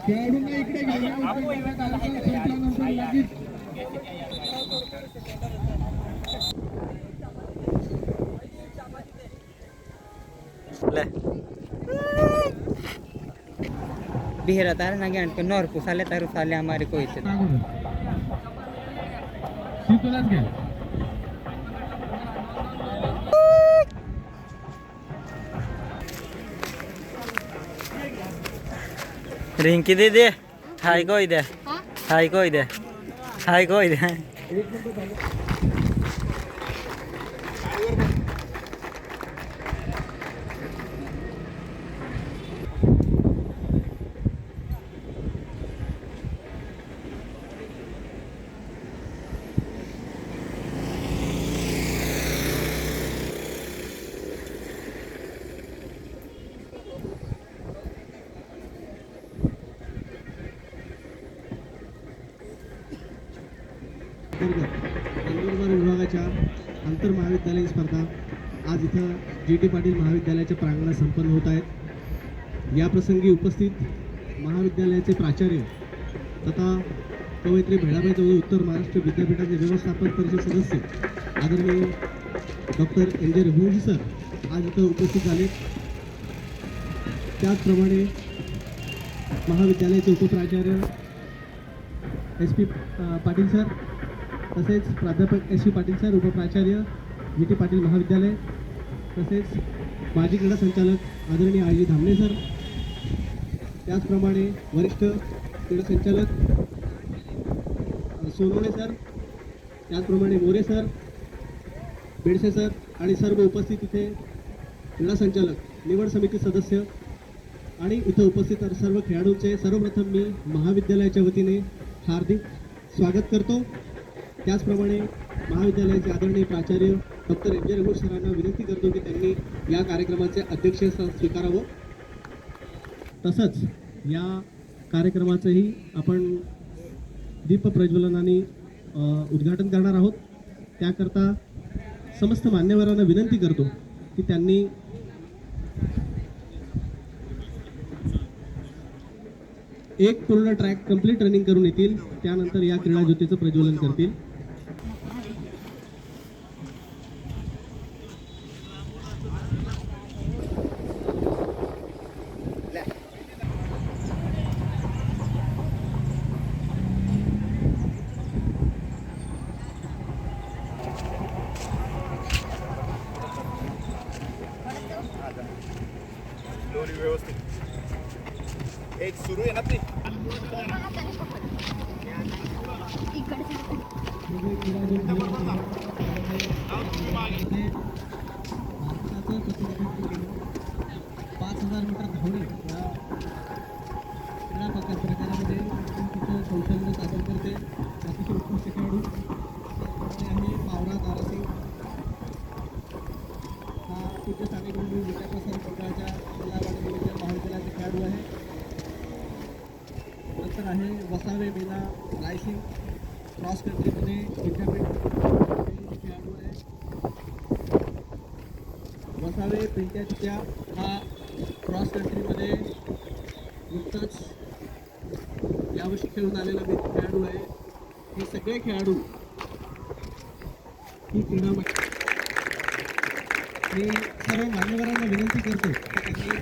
खेळाडूंना इकडे घेऊन लगेच बिहरा तार ना ज्ञान को नौर पुसाले तार साले हमारे को इसे अगोदर शीतलाच घ्या रिंकी दीदी हाय कोई दे हाय कोई दे अंतर्गत नंदुरबार विभागाच्या आंतर महाविद्यालयीन स्पर्धा आज इथं जी टी पाटील महाविद्यालयाच्या प्रांगणात संपन्न होत आहेत. याप्रसंगी उपस्थित महाविद्यालयाचे प्राचार्य तथा कवयित्री भेडाबाई चौधरी उत्तर महाराष्ट्र विद्यापीठाचे व्यवस्थापन परिषद सदस्य आदरणीय डॉक्टर एन जे रघुवंशी सर आज इथं उपस्थित झाले. त्याचप्रमाणे महाविद्यालयाचे उपप्राचार्य एस पी पाटील सर तसेच प्राध्यापक एस पी पाटील सर उपप्राचार्य व्ही टी पाटील महाविद्यालय तसेच माजी क्रीडा संचालक आदरणीय आय जी धामणे सर त्याचप्रमाणे वरिष्ठ क्रीडा संचालक सोनवणे सर त्याचप्रमाणे मोरे सर बेडसे सर आणि सर्व उपस्थित इथे क्रीडा संचालक निवड समिती सदस्य आणि इथं उपस्थित सर्व खेळाडूंचे सर्वप्रथम मी महाविद्यालयाच्या वतीने हार्दिक स्वागत करतो. त्याचप्रमाणे महाविद्यालयाचे आदरणीय प्राचार्य डॉक्टर एम जे रघुष सरांना विनंती करतो की त्यांनी या कार्यक्रमाचे अध्यक्षस्थान स्वीकारावं. तसंच या कार्यक्रमाचंही आपण दीप प्रज्वलनाने उद्घाटन करणार आहोत. त्याकरता समस्त मान्यवरांना विनंती करतो की त्यांनी एक पूर्ण ट्रॅक कंप्लीट रनिंग करून येतील. त्यानंतर या क्रीडा ज्योतीचं प्रज्वलन करतील. दोन्ही व्यवस्थित. एक सुरू आहे ना ती? पाच हजार मीटर धावणे या क्रीडा प्रकार प्रकारामध्ये तिथं कौशल्य सादर करते अतिशय उत्कृष्ट खेळाडू त्याचप्रमाणे आहे पावरा तारासिंग हा पूज्य सानेगुंडी विद्याप्रसार मंडळाच्या जिल्हा वाडा महाविद्यालयाचा खेळाडू आहे नंतर आहे वसावे बेला रायसिंग क्रॉस कंट्रीमध्ये विद्यापीठ खेळाडू आहे वसावे पिंट्याच्या हा क्रॉस कंट्रीमध्ये नुकताच यावर्षी खेळून आलेला मी खेळाडू आहे. हे सगळे खेळाडू ही क्रीडा मी सर्व मान्यवरांना विनंती करतो की त्यांनी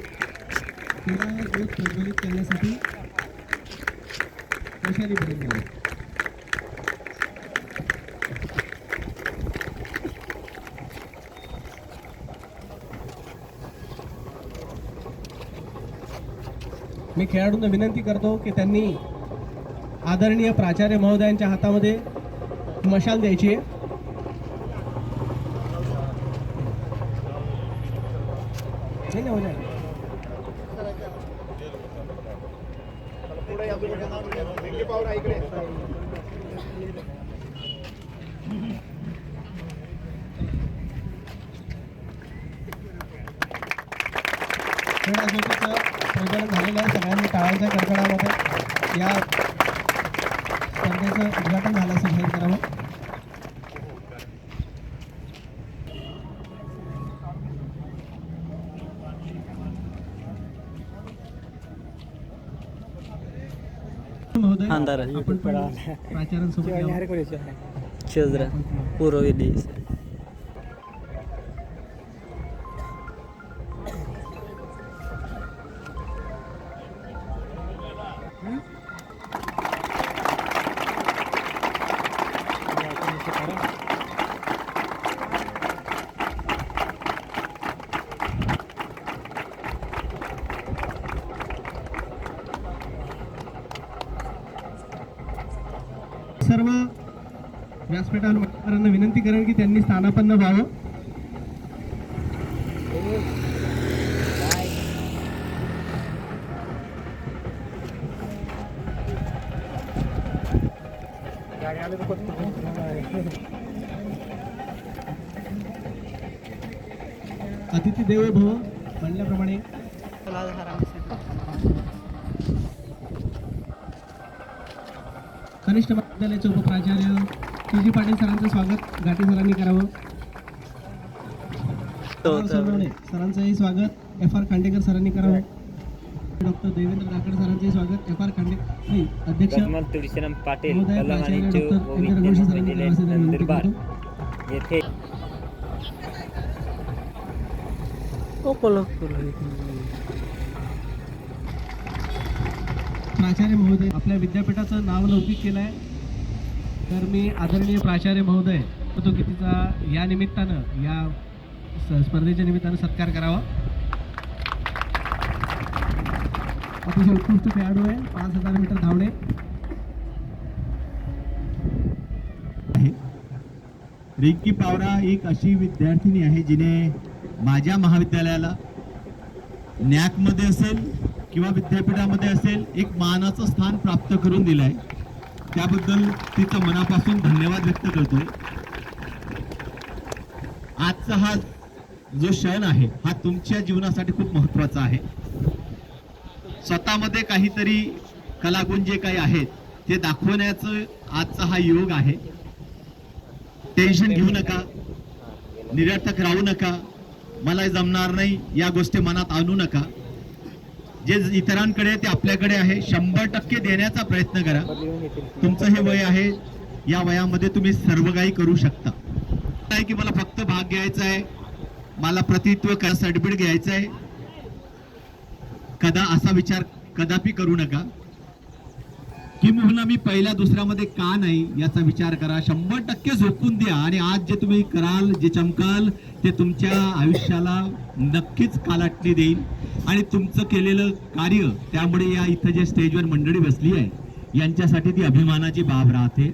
क्रीडा ज्योत प्रज्वलित करण्यासाठी प्रशाली बनत घ्यावे मी खेळाडूंना विनंती करतो की त्यांनी आदरणीय प्राचार्य महोदयांच्या हातामध्ये मशाल द्यायची आहे. नाही, नाही, हो झालेलं आहे सगळ्यांनी टाळायच्या कडकडामध्ये या स्पर्धेचं उद्घाटन झालं असं जाहीर करावं महोदय अंधार आपण पण प्राचार्यांसोबत यावं. चंद्र पूर्व सर्व व्यासपीठांना विनंती करेन की त्यांनी स्थानापन्न व्हावं. अतिथी देवो भव म्हणल्याप्रमाणे कनिष्ठ महाविद्यालयाचे उपप्राचार्य पी जी पाटील सरांचं स्वागत. घाटे सरांनी करावं. सरांचंही स्वागत. एफ आर खांडेकर सरांनी करावं. डॉक्टर देवेंद्र राकड सरांचंही स्वागत. एफ आर खांडे अध्यक्ष तुळशीराम पाटील प्राचार्य महोदय आपल्या विद्यापीठाचं नाव लौकिक केलं आहे. तर मी आदरणीय प्राचार्य महोदय तो की तिचा या निमित्तानं या स- स्पर्धेच्या निमित्तानं सत्कार करावा. अतिशय उत्कृष्ट खेळाडू आहे पाच हजार मीटर धावणे. रिंकी पावरा एक अशी विद्यार्थिनी आहे जिने माझ्या महाविद्यालयाला नॅकमध्ये असेल किंवा विद्यापीठामध्ये असेल एक मानाचं स्थान प्राप्त करून दिलं आहे त्याबद्दल तिचं मनापासून धन्यवाद व्यक्त करतोय. आजचा हा जो क्षण आहे हा तुमच्या जीवनासाठी खूप महत्त्वाचा आहे. स्वतःमध्ये काहीतरी कलागुण जे काही आहेत ते दाखवण्याचं आजचा हा योग आहे. टेन्शन घेऊ नका. निरर्थक राहू नका. मला जमणार नाही या गोष्टी मनात आणू नका. जे इतरांकडे ते आपल्याकडे आहे. शंभर टक्के देण्याचा प्रयत्न करा. तुमचं हे वय आहे. या वयामध्ये तुम्ही सर्व काही करू शकता. आहे की मला फक्त भाग घ्यायचा आहे. मला प्रतित्व करा सर्टिफिकेट घ्यायचं आहे. कदा असा विचार कदापि करू नका. किंबहुना मी पहिल्या दुसऱ्यामध्ये का नाही याचा विचार करा. शंभर टक्के झोकून द्या आणि आज जे तुम्ही कराल जे चमकाल ते तुमच्या आयुष्याला नक्कीच कालाटणी देईल. आणि तुमचं केलेलं कार्य त्यामुळे या इथं जे स्टेजवर मंडळी बसली आहे यांच्यासाठी ती अभिमानाची बाब राहते.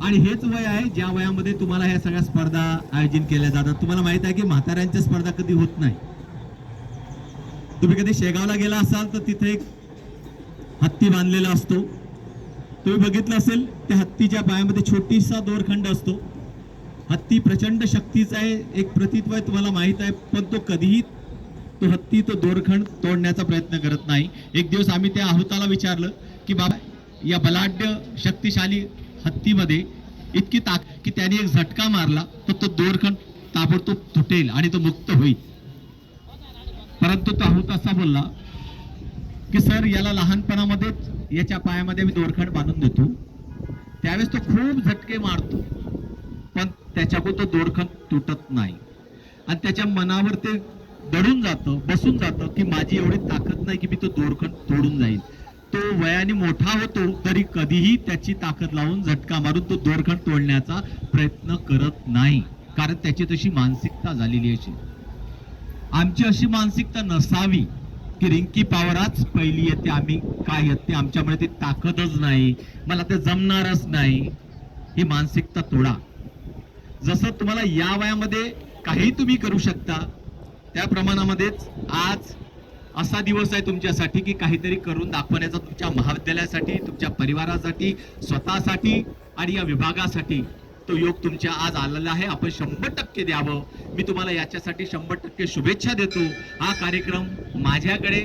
आणि हेच वय आहे ज्या वयामध्ये तुम्हाला ह्या सगळ्या स्पर्धा आयोजित केल्या जातात. तुम्हाला माहीत आहे की म्हाताऱ्यांच्या स्पर्धा कधी होत नाही. तुम्ही कधी शेगावला गेला असाल तर तिथे एक हत्ती बांधलेला असतो. तुम्ही बघितलं असेल त्या हत्तीच्या पायामध्ये छोटीसा दोरखंड असतो. हत्ती प्रचंड शक्तीचा आहे एक प्रतित्व आहे तुम्हाला माहीत आहे पण तो कधीही तो हत्ती तो दोरखंड तोडण्याचा प्रयत्न करत नाही. एक दिवस आम्ही त्या आहुताला विचारलं की बाबा या बलाढ्य शक्तिशाली हत्तीमध्ये इतकी ताक की त्याने एक झटका मारला तर तो दोरखंड ताबडतोब तुटेल आणि तो मुक्त होईल. परंतु तो आहुत असा बोलला की सर याला लहानपणामध्येच याच्या पायामध्ये मी दोरखंड बांधून देतो. त्यावेळेस तो खूप झटके मारतो. पण त्याच्याकडून तो दोरखंड तुटत नाही. आणि त्याच्या मनावर ते दडून जातं बसून जातं की माझी एवढी ताकद नाही की मी तो दोरखंड तोडून जाईल. तो वयाने मोठा होतो तरी कधीही त्याची ताकद लावून झटका मारून तो दोरखंड तोडण्याचा प्रयत्न करत नाही. कारण त्याची तशी मानसिकता झालेली अशी आमची अशी मानसिकता नसावी. की रिंकी पावराच पहिली येते आम्ही. काय येते? आमच्यामुळे ती ताकदच नाही. मला ते जमणारच नाही. ही मानसिकता तोडा. जसं तुम्हाला या वयामध्ये काही तुम्ही करू शकता त्या प्रमाणामध्येच आज असा दिवस आहे तुमच्यासाठी की काहीतरी करून दाखवण्याचा तुमच्या महाविद्यालयासाठी तुमच्या परिवारासाठी स्वतःसाठी आणि या विभागासाठी. तो योग तुमच्या आज आलेला आहे. आपण शंभर टक्के द्यावं. मी तुम्हाला याच्यासाठी शंभर टक्के शुभेच्छा देतो. हा कार्यक्रम माझ्याकडे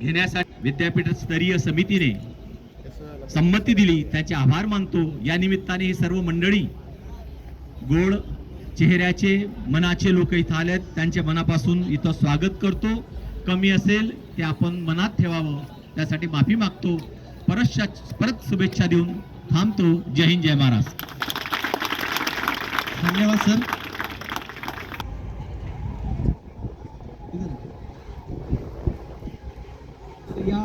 घेण्यासाठी विद्यापीठ स्तरीय समितीने संमती दिली. त्याचे आभार मानतो. या निमित्ताने ही सर्व मंडळी गोड चेहऱ्याचे मनाचे लोक इथं आलेत. त्यांच्या मनापासून इथं स्वागत करतो. कमी असेल ते आपण मनात ठेवावं. त्यासाठी माफी मागतो. परत परत शुभेच्छा देऊन थांबतो. जय हिंद जय महाराज धन्यवाद सर. या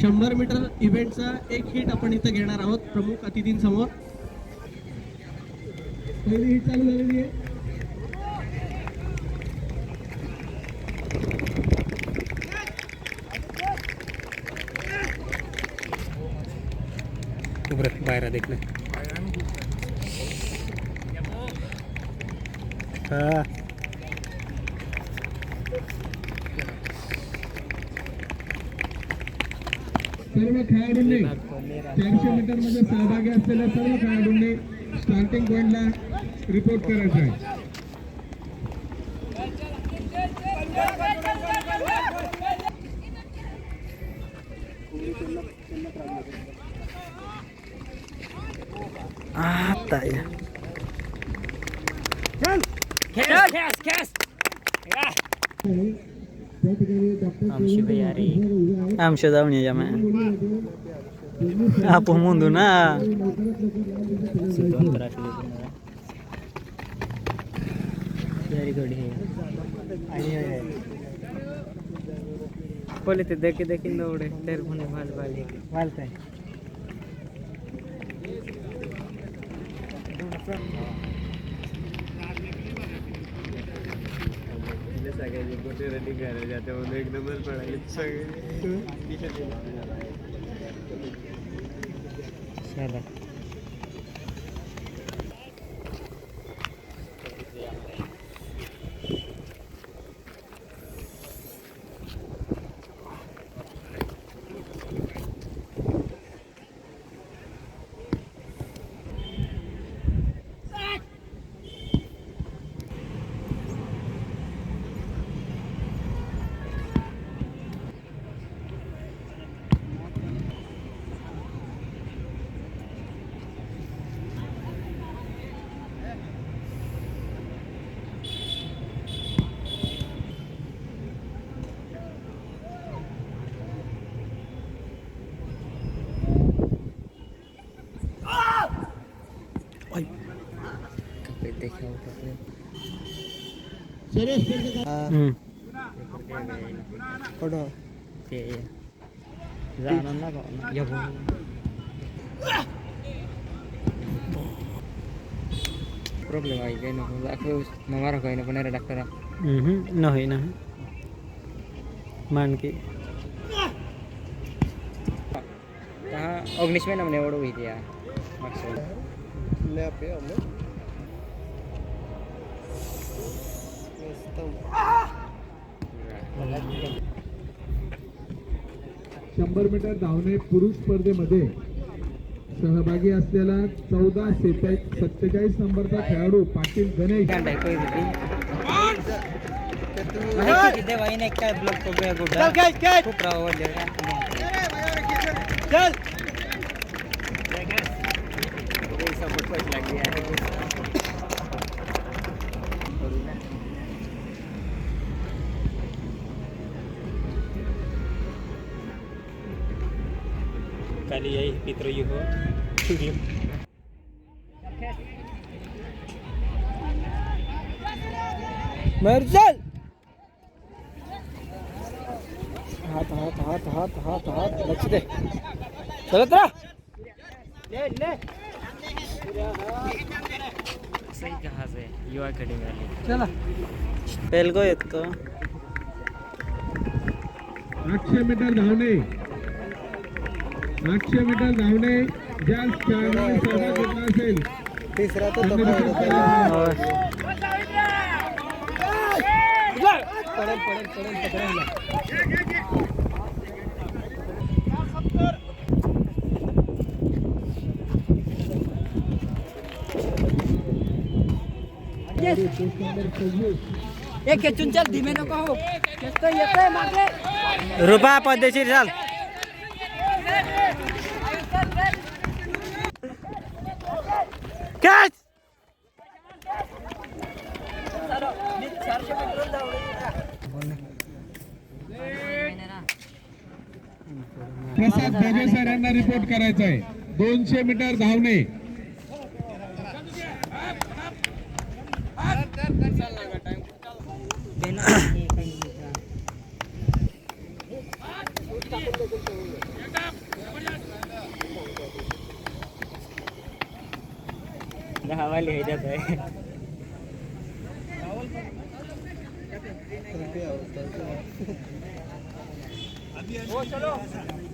शंभर मीटर इव्हेंटचा एक हिट आपण इथं घेणार आहोत प्रमुख अतिथींसमोर. पहिली हिट चालू झालेली आहे. बाहेर देखलं हा. सर्व खेळाडूंनी चारशे मीटरमध्ये सहभागी असलेल्या सर्व खेळाडूंनी स्टार्टिंग पॉइंटला रिपोर्ट करायचा आहे. Batalla. आमच्या जाऊन या मॅ आप मुंदू ना बोले ते देखी देखी दौड़े तेरे भाल भाल भालता है सगळ्यांनी कुठे रनिंग करायला जाते म्हणून नंबर पडायले सगळे चला देखा होता हम्म. ते जाणार ना का या भाऊ. प्रॉब्लेम आहे काही नको. दाखव मारा काही नको. नाही डॉक्टर Mhm, नाही नाही मानकी हा अग्निश महिना म्हणे एवढं होईल या मागच्या शंभर मीटर धावणे पुरुष स्पर्धेमध्ये सहभागी असलेला चौदा सत्तेचाळीस नंबरचा खेळाडू पाटील गणेश. काय ब्लॉक खूप पित्र हो चल हात हात हात हात हात हात लक्ष दे चलत राहा ले ले सही कहा से युवा अकेडमी वाली चला पेलगो येतो आठशे मीटर धावणे. आठशे मीटर धावणे ज्या खेळाडूंनी सहभाग घेतला असेल. तिसरा. पडेल पडेल पडेल पकडायला एक खेचून चल धीमे नको हो. येतोय येतोय मागे. रुपा पद्धतशीर चाल. कॅच प्रसाद सरांना रिपोर्ट करायचा आहे दोनशे मीटर धावणे. Nakawali ay जाता वो चलो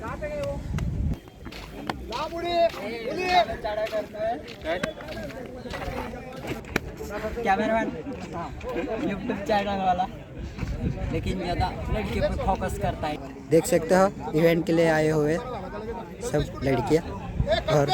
कहाँ पे गए वो चढ़ा कैमरामैन यूट्यूब चैनल वाला। लेकिन ज़्यादा लड़के पर फोकस करता है। देख सकते हो इवेंट के लिए आए हुए सब लड़कियाँ और